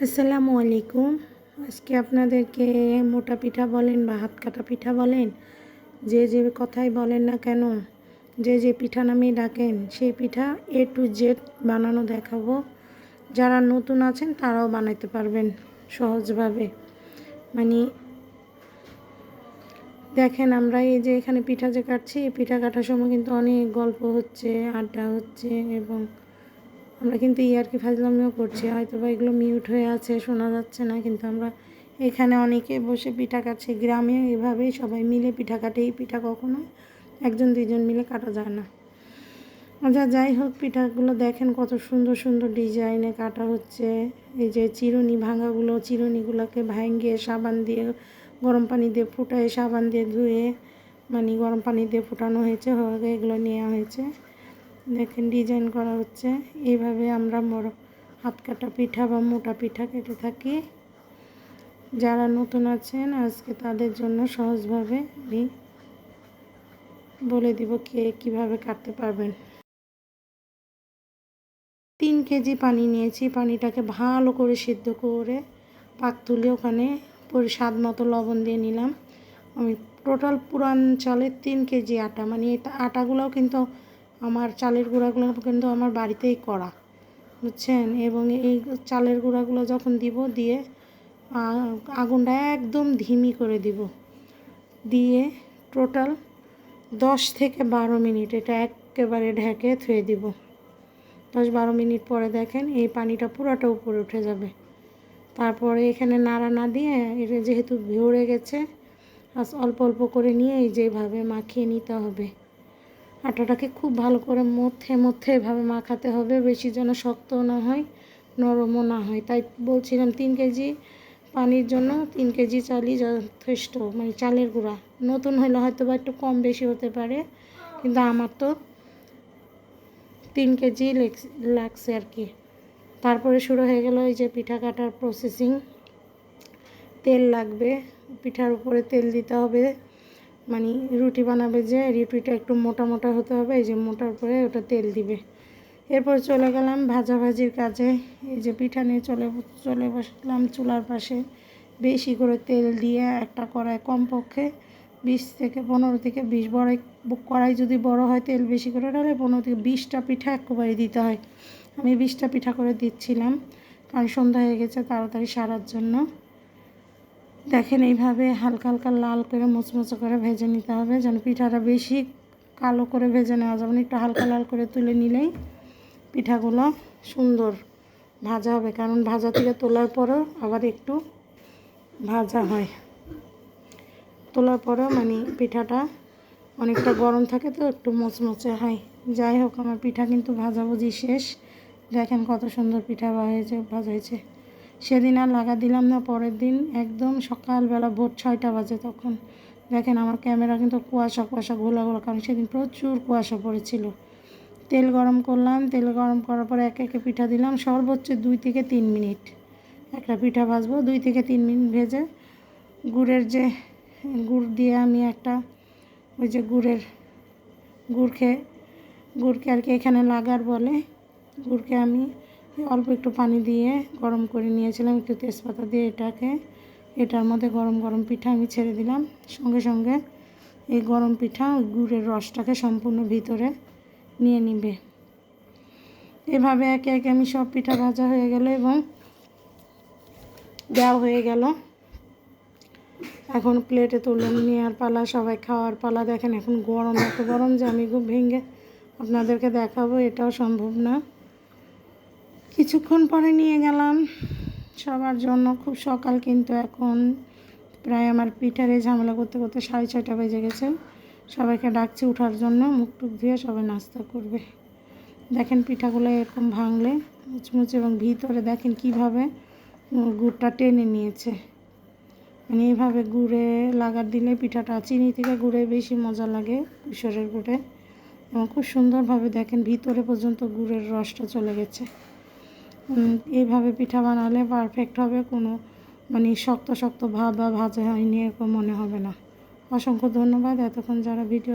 আসসালামু আলাইকুম। আজকে আপনাদেরকে মোটা পিঠা বলেন বা হাত কাটা পিঠা বলেন, যে যে কথাই বলেন না কেন, যে যে পিঠা নামে ডাকেন, সেই পিঠা এ টু জেড বানানো দেখাবো। যারা নতুন আছেন তারাও বানাইতে পারবেন সহজভাবে। মানে দেখেন আমরা এই যে এখানে পিঠা যে কাটছি, এই পিঠা কাটার সময় কিন্তু অনেক গল্প হচ্ছে, আড্ডা হচ্ছে এবং আমরা কিন্তু ইয়ারকি ফাজলামিও করছি হয়তো বা এগুলো মিউট হয়ে আছে, শোনা যাচ্ছে না, কিন্তু আমরা এখানে অনেকে বসে পিঠা কাটছি, গ্রামে এভাবেই সবাই মিলে পিঠা কাটে, এই পিঠা কখনো একজন দুইজন মিলে কাটা যায় না। যা যাই হোক, পিঠাগুলো দেখেন কত সুন্দর সুন্দর ডিজাইনে কাটা হচ্ছে, এই যে চিরুনি ভাঙাগুলো, চিরুনিগুলোকে ভাঙিয়ে সাবান দিয়ে, গরম পানি দিয়ে ফুটায়, সাবান দিয়ে ধুয়ে মানে গরম পানি দিয়ে ফুটানো হয়েছে, হয়ে এগুলো নেওয়া হয়েছে। দেখেন ডিজাইন করা হচ্ছে। এইভাবে আমরা বড় হাত কাটা পিঠা বা মোটা পিঠা কেটে থাকি। যারা নতুন আছেন, আজকে তাদের জন্য সহজভাবে আমি বলে দিব কে কীভাবে কাটতে পারবেন। তিন কেজি পানি নিয়েছি। পানিটাকে ভালো করে সিদ্ধ করে পাক তুলে ওখানে পরে, স্বাদ মতো লবণ দিয়ে নিলাম। আমি টোটাল পুরান চালের তিন কেজি আটা। মানে এটা আটাগুলোও কিন্তু আমার চালের গুঁড়াগুলো কিন্তু আমার বাড়িতেই করা, বুঝছেন? এবং এই চালের গুঁড়াগুলো যখন দিব দিয়ে আগুনটা একদম ধিমি করে দিব। দিয়ে টোটাল দশ থেকে বারো মিনিট এটা একেবারে ঢেকে থুয়ে দিব। দশ বারো মিনিট পরে দেখেন এই পানিটা পুরোটা উপরে উঠে যাবে। তারপরে এখানে নাড়া না দিয়ে এটা যেহেতু ভরে গেছে অল্প অল্প করে নিয়ে এই যেভাবে মাখিয়ে নিতে হবে। আটাটাকে খুব ভালো করে মধ্যে মধ্যে এভাবে মাখাতে হবে, বেশি যেন শক্ত না হয়, নরমও না হয়। তাই বলছিলাম তিন কেজি পানির জন্য তিন কেজি চালই যথেষ্ট মানে চালের গুঁড়া। নতুন হলে হয়তো বা একটু কম বেশি হতে পারে, কিন্তু আমার তো তিন কেজি লাগছে আর কি। তারপরে শুরু হয়ে গেল এই যে পিঠা কাটার প্রসেসিং তেল লাগবে, পিঠার উপরে তেল দিতে হবে। মানে রুটি বানাবে যে, রুটিটা একটু মোটা মোটা হতে হবে, এই যে মোটার পরে ওটা তেল দিবে। এরপর চলে গেলাম ভাজাভাজির কাজে। এই যে পিঠা নিয়ে চলে চলে বসলাম চুলার পাশে। বেশি করে তেল দিয়ে একটা কড়াই কমপক্ষে বিশ থেকে পনেরো থেকে বিশ বড় কড়াই যদি বড় হয় তেল বেশি করে ডালে পনেরো থেকে বিশটা পিঠা একবারে দিতে হয়। আমি বিশটা পিঠা করে দিচ্ছিলাম, কারণ সন্ধ্যা হয়ে গেছে তাড়াতাড়ি সারার জন্য। দেখেন, এইভাবে হালকা হালকা লাল করে মুচমুচো করে ভেজে নিতে হবে, যেন পিঠাটা বেশি কালো করে ভেজে নেওয়া যাবে একটু হালকা লাল করে তুলে নিলেই পিঠাগুলো সুন্দর ভাজা হবে, কারণ ভাজা থেকে তোলার পরেও আবার একটু ভাজা হয়। তোলার পরেও মানে পিঠাটা অনেকটা গরম থাকে তো, একটু মচমচে হয়। যাই হোক, আমার পিঠা কিন্তু ভাজাভুজি শেষ। দেখেন কত সুন্দর পিঠা হয়েছে, ভাজা হয়েছে। সেদিন আর লাগা দিলাম না, পরের দিন একদম সকালবেলা ভোর ছয়টা বাজে তখন। দেখেন আমার ক্যামেরা কিন্তু কুয়াশা কুয়াশা, ঘোলা ঘোলা, কারণ সেদিন প্রচুর কুয়াশা পড়েছিল। তেল গরম করলাম, তেল গরম করার পরে এক একে পিঠা দিলাম, সর্বোচ্চ দুই থেকে তিন মিনিট। একটা পিঠা ভাজবো, দুই থেকে তিন মিনিট ভেজে গুড়ের যে গুড় দিয়ে আমি একটা ওই যে গুড়ের গুড়কে গুড়কে আর কি এখানে লাগার বলে, গুড়কে আমি অল্প একটু পানি দিয়ে গরম করে নিয়েছিলাম, একটু তেজপাতা দিয়ে এটাকে। এটার মধ্যে গরম গরম পিঠা আমি ছেড়ে দিলাম। সঙ্গে সঙ্গে এই গরম পিঠা গুড়ের রসটাকে সম্পূর্ণ ভিতরে নিয়ে নিবে। এভাবে একে একে আমি সব পিঠা ভাজা হয়ে গেল এবং দেওয়া হয়ে গেল। এখন প্লেটে তুলে নেওয়ার পালা, সবাই খাওয়ার পালা। দেখেন এখন গরম, এত গরম যে আমি খুব ভেঙে আপনাদেরকে দেখাবো, এটাও সম্ভব না। কিছুক্ষণ পরে নিয়ে গেলাম। সবার জন্য খুব সকাল কিন্তু এখন। প্রায় আমার পিঠারে ঝামেলা করতে করতে সাড়ে ছয়টা বেজে গেছে। সবাইকে ডাকছি উঠার জন্য, মুখ টুক ধুয়ে সবাই নাস্তা করবে। দেখেন পিঠাগুলো এরকম ভাঙলে, মুচমুচে এবং ভিতরে দেখেন কীভাবে গুড়টা টেনে নিয়েছে। মানে এইভাবে গুড়ে লাগার দিলে পিঠাটা চিনি থেকে গুড়ে বেশি মজা লাগে কিশোরের গুড়ে। এবং খুব সুন্দরভাবে দেখেন ভিতরে পর্যন্ত গুড়ের রসটা চলে গেছে। এইভাবে পিঠা বানালে পারফেক্ট হবে, কোনো মানে শক্ত শক্ত ভাব বা ভাজা হয়নি, এরকম মনে হবে না। অসংখ্য ধন্যবাদ, এতক্ষণ যারা ভিডিও